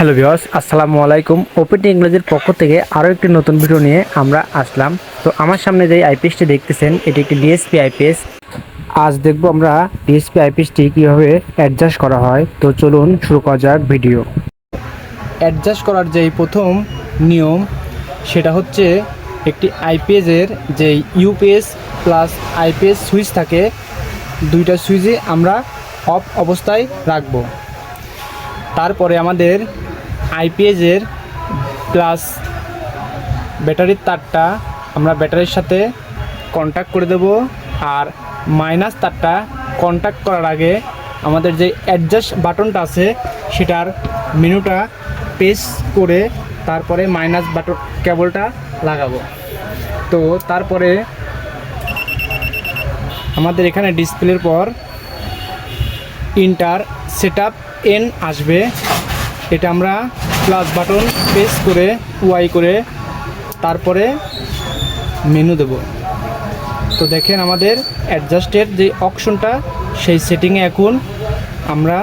Hello ভিওস আসসালামু আলাইকুম। Open ইংরেজির পক্ষ থেকে আরও একটি নতুন ভিডিও নিয়ে আমরা আসলাম। তো আমার সামনে যে আইপিএসটি দেখতেছেন, এটি একটি ডিএসপি আইপিএস। আজ দেখব আমরা ডিএসপি আইপিএসটি কীভাবে অ্যাডজাস্ট করা হয়। তো চলুন শুরু করা যাক ভিডিও। অ্যাডজাস্ট করার যেই প্রথম নিয়ম, সেটা হচ্ছে একটি আইপিএসের যে ইউপিএস প্লাস আইপিএস সুইচ থাকে, দুইটা সুইচে আমরা অফ অবস্থায় রাখব। তারপরে আমাদের আইপিএসের প্লাস ব্যাটারির তারটা আমরা ব্যাটারির সাথে কন্ট্যাক্ট করে দেব। আর মাইনাস তারটা কন্ট্যাক্ট করার আগে আমাদের যে অ্যাডজাস্ট বাটনটা আছে, সেটার মেনুটা প্রেস করে তারপরে মাইনাস বাটন কেবলটা লাগাবো। তো তারপরে আমাদের এখানে ডিসপ্লের পর ইন্টার সেট এন আসবে। এটা আমরা প্লাস বাটন প্রেস করে ওয়াই করে তারপরে মেনু দেব। তো দেখেন আমাদের অ্যাডজাস্টের যে অপশনটা, সেই সেটিংয়ে এখন আমরা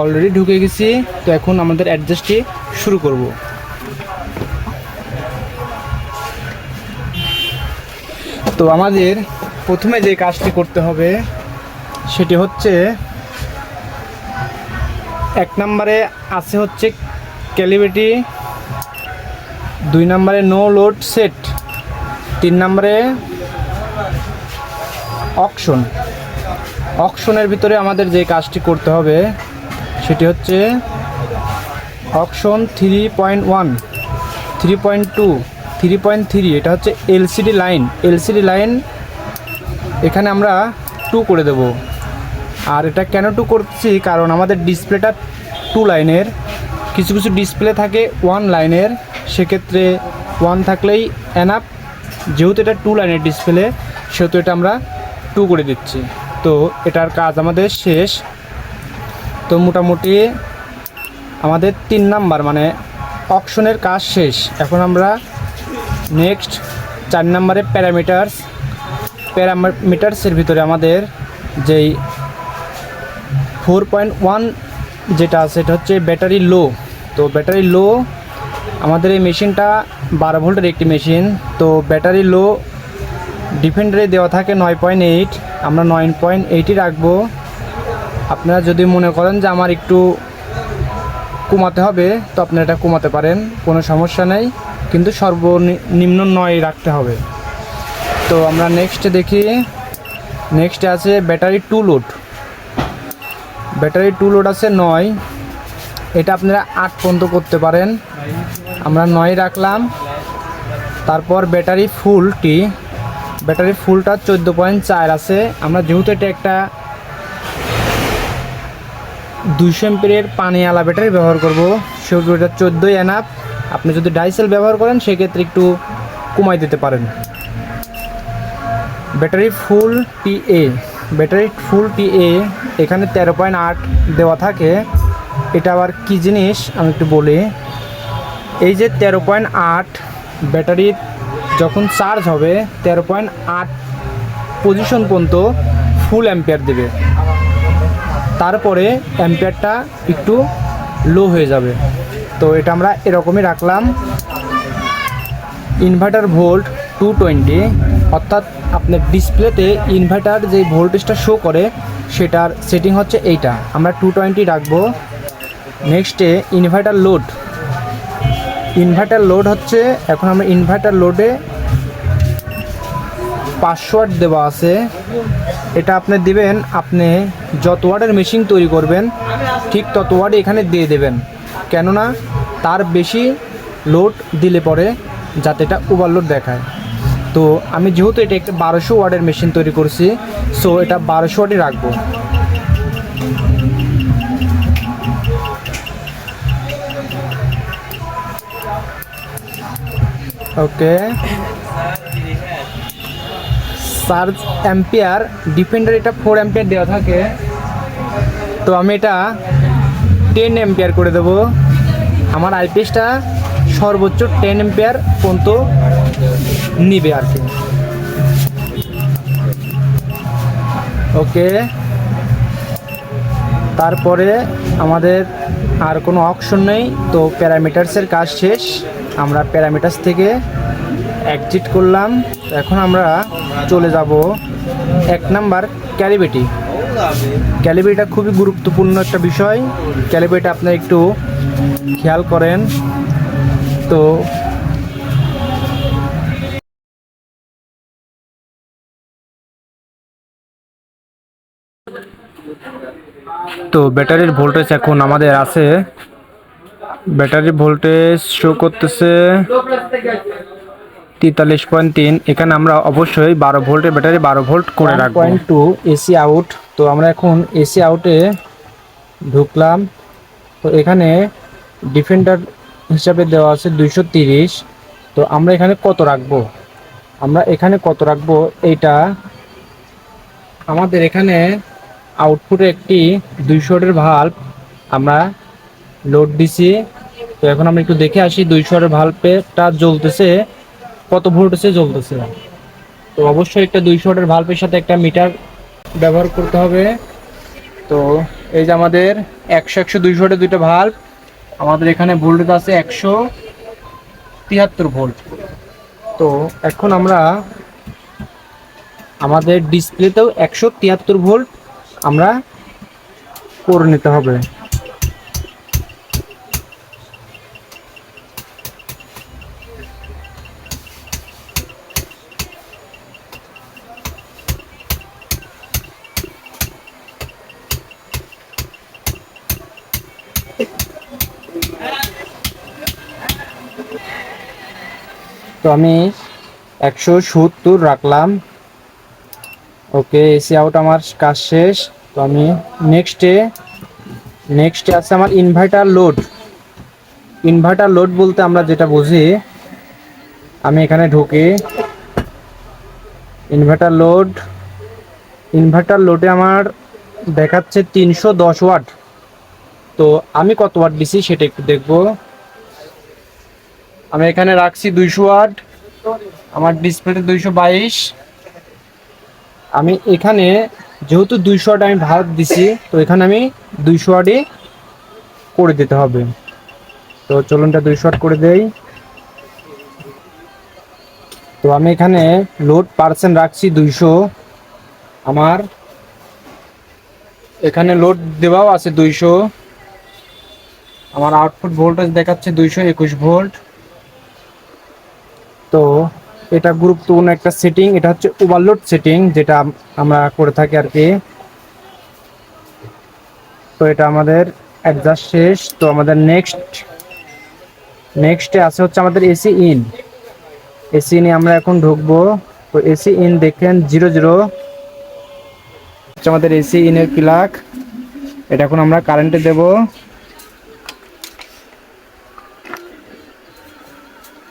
অলরেডি ঢুকে গেছি। তো এখন আমাদের অ্যাডজাস্টটি শুরু করব। তো আমাদের প্রথমে যে কাজটি করতে হবে, সেটি হচ্ছে এক নম্বরে আছে হচ্ছে ক্যালিবিটি দুই নম্বরে নো লোড সেট, তিন নম্বরে অকশন। অকশনের ভিতরে আমাদের যে কাজটি করতে হবে সেটি হচ্ছে option three point one, three point two, three point three, এটা হচ্ছে এলসিডি লাইন। এলসিডি লাইন এখানে আমরা টু করে দেব। আর এটা কেন টু করছি? কারণ আমাদের ডিসপ্লেটা টু লাইনের। কিছু কিছু ডিসপ্লে থাকে ওয়ান লাইনের। সেক্ষেত্রে ওয়ান থাকলেই এনাপ যেহেতু এটা টু লাইনের ডিসপ্লে, সেহেতু এটা আমরা টু করে দিচ্ছি। তো এটার কাজ আমাদের শেষ। তো মোটামুটি আমাদের তিন নাম্বার মানে অপশনের কাজ শেষ। এখন আমরা নেক্সট চার নম্বরে প্যারামিটার্স প্যারামিটার্সের ভিতরে আমাদের যেই ফোর পয়েন্ট ওয়ান যেটা এটা হচ্ছে ব্যাটারি লো তো ব্যাটারি লো আমাদের এই মেশিনটা বারো ভোল্টের একটি মেশিন। তো ব্যাটারি লো ডিফেন্ডারে দেওয়া থাকে নয় পয়েন্ট এইট। আমরা নয় পয়েন্ট এইটই রাখব। আপনারা যদি মনে করেন যে আমার একটু কমাতে হবে, তো আপনারা এটা কমাতে পারেন, কোনো সমস্যা নেই। কিন্তু সর্বনিম্ন নয় রাখতে হবে। তো আমরা নেক্সট দেখি। নেক্সট আছে battery to load battery to load আছে নয়। এটা আপনারা আট পর্যন্ত করতে পারেন। আমরা নয় রাখলাম। তারপর ব্যাটারি ফুলটি। ব্যাটারি ফুলটা চোদ্দ পয়েন্ট চার আছে। আমরা যেহেতু এটা একটা দুইশো এমপিরের পানিওয়ালা ব্যাটারি ব্যবহার করব, সেহেতু এটা চোদ্দোই এনাপ আপনি যদি ডাইসেল ব্যবহার করেন, সেক্ষেত্রে একটু কমাই দিতে পারেন। ব্যাটারি ফুল টি এ ব্যাটারি ফুল টি এ এখানে তেরো পয়েন্ট আট দেওয়া থাকে। এটা আবার কী জিনিস? আমি একটু বলি। এই যে তেরো পয়েন্ট আট ব্যাটারির যখন চার্জ হবে, তেরো পয়েন্ট আট পজিশন পর্যন্ত ফুল অ্যাম্পিয়ার দেবে। তারপরে অ্যাম্পিয়ারটা একটু লো হয়ে যাবে। তো এটা আমরা এরকমই রাখলাম। ইনভার্টার ভোল্ট টু টোয়েন্টি অর্থাৎ আপনার ডিসপ্লেতে ইনভার্টার যে ভোল্টেজটা শো করে, সেটার সেটিং হচ্ছে এইটা। আমরা টু টোয়েন্টি রাখব। নেক্সটে ইনভার্টার লোড ইনভার্টার লোড হচ্ছে, এখন আমরা ইনভার্টার লোডে ওয়াট দেওয়া আছে। এটা আপনি দিবেন, আপনি যত ওয়ার্ডের মেশিন তৈরি করবেন, ঠিক তত ওয়াট এখানে দিয়ে দেবেন। কেননা, তার বেশি লোড দিলে পরে যাতে এটা ওভারলোড দেখায়। তো আমি যেহেতু এটা একটা বারোশো ওয়ার্ডের মেশিন তৈরি করছি সো এটা বারোশো ওয়ার্ডই রাখব। ওকে চার্জ অ্যাম্পিয়ার ডিফেন্ডার এটা ফোর অ্যাম্পিয়ার দেওয়া থাকে। তো আমি এটা টেন অ্যাম্পিয়ার করে দেবো। আমার আইপিএসটা সর্বোচ্চ টেন এম্পিয়ার পর্যন্ত নিবে আর কি। ওকে তারপরে আমাদের আর কোনো অপশন নেই, তো প্যারামিটার্সের কাজ শেষ। আমরা প্যারামিটার্স থেকে এক্সিট করলাম। এখন আমরা চলে যাব এক নাম্বার ক্যালিবেটি ক্যালিবেটিটা খুবই গুরুত্বপূর্ণ একটা বিষয়। ক্যালিবেটি আপনারা একটু খেয়াল করেন। তো তো ব্যাটারির ভোল্টেজ এখন আমাদের আছে। ব্যাটারি ভোল্টেজ শো করতেছে তেতাল্লিশ পয়েন্ট তিন। এখানে আমরা অবশ্যই বারো ভোল্টের ব্যাটারি বারো ভোল্ট করে রাখব। পয়েন্ট টু এসি আউট তো আমরা এখন এসি আউটে ঢুকলাম। তো এখানে ডিফেন্ডার হিসাবে দেওয়া আছে দুইশো তিরিশ। তো আমরা এখানে কত রাখব? আমরা এখানে কত রাখব? এইটা আমাদের এখানে আউটপুটে একটি দুইশো এর ভাল্ব আমরা লোড দিছি। তো এখন আমরা একটু দেখে আসি দুইশো এর ভাল্বটা জ্বলতেছে, কত ভোল্টেজে জ্বলতেছে। তো অবশ্যই একটা দুইশো এর ভাল্বের সাথে একটা মিটার ব্যবহার করতে হবে। তো এই যে আমাদের একশো একশো দুইশো এর দুইটা ভাল্ব আমাদের এখানে ভোল্টেজ আছে একশো তিয়াত্তর ভোল্ট। তো এখন আমরা আমাদের ডিসপ্লেতেও একশো তিয়াত্তর ভোল্ট আমরা করে নিতে হবে। তো আমি একশো সত্তর রাখলাম। ওকে এসি আউট আমার কাজ শেষ। তো আমি নেক্সটে নেক্সটে আছে আমার ইনভার্টার লোড ইনভার্টার লোড বলতে আমরা যেটা বুঝি, আমি এখানে ঢুকি। ইনভার্টার লোড ইনভার্টার লোডে আমার দেখাচ্ছে তিনশো দশ ওয়াট তো আমি কত ওয়াট দিছি সেটা একটু দেখব। আমি এখানে রাখছি দুইশো ওয়াট আমার ডিসপ্লেতে দুইশো বাইশ। আমি এখানে যেহেতু দুইশো ওয়াট আমি ভাত দিছি, তো এখানে আমি দুইশো ওয়াটই করে দিতে হবে। তো চলুনটা দুইশো ওয়াট করে দেই। তো আমি এখানে লোড পার্সেন্ট রাখছি দুইশো। আমার এখানে লোড দেওয়াও আছে দুইশো। আমার আউটপুট ভোল্টেজ দেখাচ্ছে দুইশো একুশ ভোল্ট তো এটা গুরুত্বপূর্ণ একটা সেটিং এটা হচ্ছে ওভারলোড সেটিং যেটা আমরা করে থাকি আর কি। তো এটা আমাদের অ্যাডজাস্ট শেষ, তো আমাদের নেক্সট নেক্সটে আছে হচ্ছে আমাদের এসি ইন এসি ইনে আমরা এখন ঢুকবো। তো এসি ইন দেখেন জিরো জিরো আমাদের এসি ইনের প্লাগ এটা এখন আমরা কারেন্টে দেব।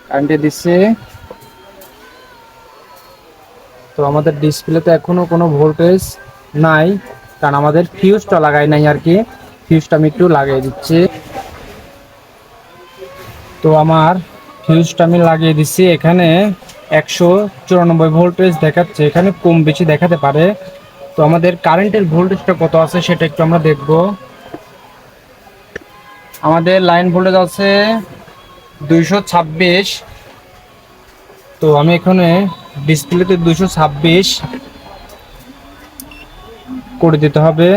কারেন্টে দিচ্ছে। তো আমাদের ডিসপ্লেতে এখনও কোনো ভোল্টেজ নাই, কারণ আমাদের ফিউজটা লাগাই নাই আর কি। ফিউজটা আমি একটু লাগিয়ে দিচ্ছি। তো আমার ফিউজটা আমি লাগিয়ে দিচ্ছি। এখানে একশো চুরানব্বই ভোল্টেজ দেখাচ্ছে। এখানে কম বেশি দেখাতে পারে। তো আমাদের কারেন্টের ভোল্টেজটা কত আছে সেটা একটু আমরা দেখব। আমাদের লাইন ভোল্টেজ আছে দুইশো ছাব্বিশ। তো আমি এখানে ডিসপ্লেতে দুশো ছাব্বিশ করে দিতে হবে।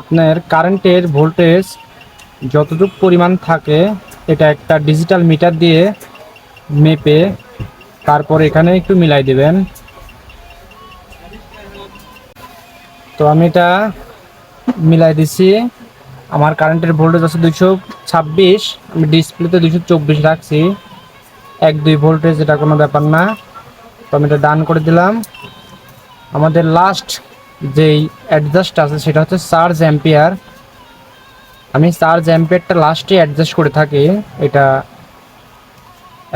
আপনার কারেন্টের ভোল্টেজ যতটুকু পরিমাণ থাকে, এটা একটা ডিজিটাল মিটার দিয়ে মেপে তারপর এখানে একটু মিলাই দিবেন। তো আমি এটা মিলাই দিছি। আমার কারেন্টের ভোল্টেজ আছে দুইশো ছাব্বিশ, আমি ডিসপ্লেতে দুইশো চব্বিশ রাখছি। এক, দুই ভোল্টেজ এটা কোনো ব্যাপার না। তো আমি এটা ডান করে দিলাম। আমাদের লাস্ট যেই অ্যাডজাস্ট আছে, সেটা হচ্ছে চার্জ অ্যাম্পিয়ার আমি চার্জ অ্যাম্পিয়ারটা লাস্টে অ্যাডজাস্ট করে থাকি। এটা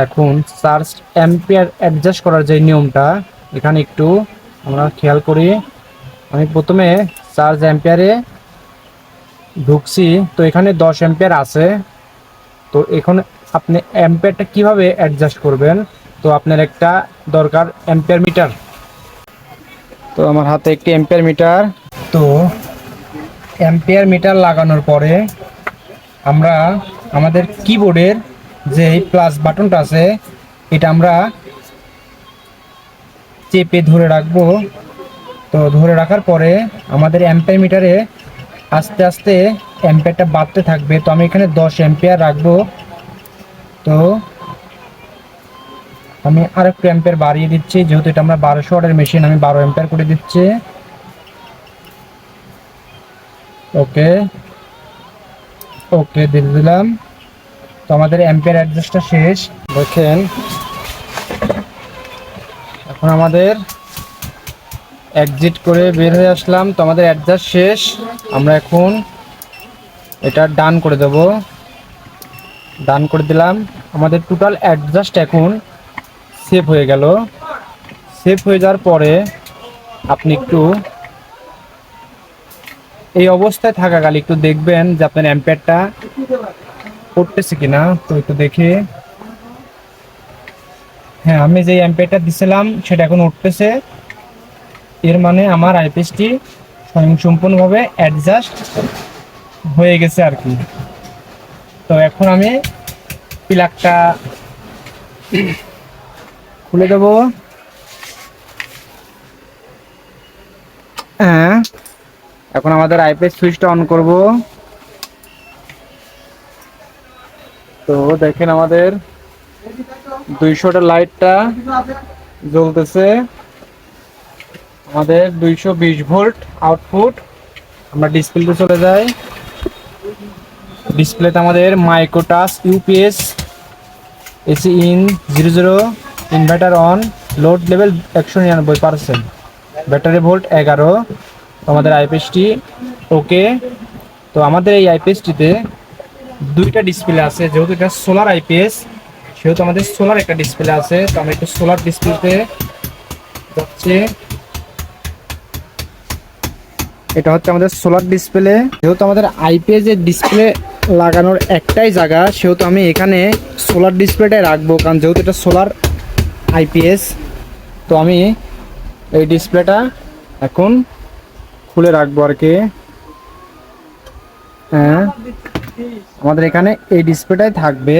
এখন চার্জ অ্যাম্পিয়ার অ্যাডজাস্ট করার যে নিয়মটা, এখানে একটু আমরা খেয়াল করি। আমি প্রথমে চার্জ অ্যাম্পিয়ারে ঢুকছি। তো এখানে দশ অ্যাম্পিয়ার আছে। তো এখন আপনি অ্যাম্পিয়ারটা কীভাবে অ্যাডজাস্ট করবেন? তো আপনার একটা দরকার অ্যাম্পিয়ার মিটার তো আমার হাতে একটি এম্পিয়ার মিটার তো অ্যাম্পিয়ার মিটার লাগানোর পরে আমরা আমাদের কিবোর্ডের যে প্লাস বাটনটা আছে এটা আমরা চেপে ধরে রাখব। তো ধরে রাখার পরে আমাদের অ্যাম্পিয়ার মিটারে আস্তে আস্তে অ্যাম্পিয়ারটা বাড়তে থাকবে। তো আমি এখানে দশ অ্যাম্পিয়ার রাখব। তো আমি আরেকটু অ্যাম্পিয়ার বাড়িয়ে দিচ্ছি। যেহেতু এটা আমরা বারোশো ওয়াটের মেশিন আমি বারো অ্যাম্পিয়ার করে দিচ্ছি। ওকে। ওকে, দিয়ে দিলাম। তো আমাদের অ্যাম্পিয়ার অ্যাডজাস্টটা শেষ। দেখেন। এখন আমাদের এক্সিট করে বের হয়ে আসলাম। তো আমাদের অ্যাডজাস্ট শেষ। আমরা এখন এটা ডান করে দেব। ডান করে দিলাম। আমাদের টোটাল অ্যাডজাস্ট এখন সেভ হয়ে গেল। সেভ হয়ে যাওয়ার পরে আপনি একটু এই অবস্থায় থাকাকালে একটু দেখবেন যে আপনার অ্যাম্পিয়ারটা পড়তেছে কিনা। তো একটু দেখে। হ্যাঁ আমি যে অ্যাম্পিয়ারটা দিছিলাম, সেটা এখন উঠতেছে। এর মানে আমার আইপিএসটি স্বয়ংসম্পূর্ণভাবে অ্যাডজাস্ট হয়ে গেছে আর কি। তো এখন আমি প্লাগটা খুলে দেবো। হ্যাঁ এখন আমাদের আইপিএস সুইচটা অন করব। তো দেখেন আমাদের দুইশোটা লাইটটা জ্বলতেছে। আমাদের দুইশো বিশ ভোল্ট আউটপুট আমরা ডিসপ্লেতে চলে যাই। ডিসপ্লেতে আমাদের Microtek UPS AC in zero zero inverter on load level একশো নিরানব্বই পার্সেন্ট ব্যাটারি ভোল্ট এগারো আমাদের আইপিএসটি ওকে তো আমাদের এই আইপিএসটিতে দুইটা ডিসপ্লে আছে, যেহেতু এটা সোলার আইপিএস সেহেতু আমাদের সোলার একটা ডিসপ্লে আছে। তো আমরা একটু সোলার ডিসপ্লেতে যাচ্ছি। এটা হচ্ছে আমাদের সোলার ডিসপ্লে যেহেতু আমাদের আইপিএস এর ডিসপ্লে লাগানোর একটাই জায়গা, সেহেতু আমি এখানে সোলার ডিসপ্লেটাই রাখব, কারণ যেহেতু এটা সোলার আইপিএস তো আমি এই ডিসপ্লেটা এখন খুলে রাখব আর কি। হ্যাঁ আমাদের এখানে এই ডিসপ্লেটাই থাকবে।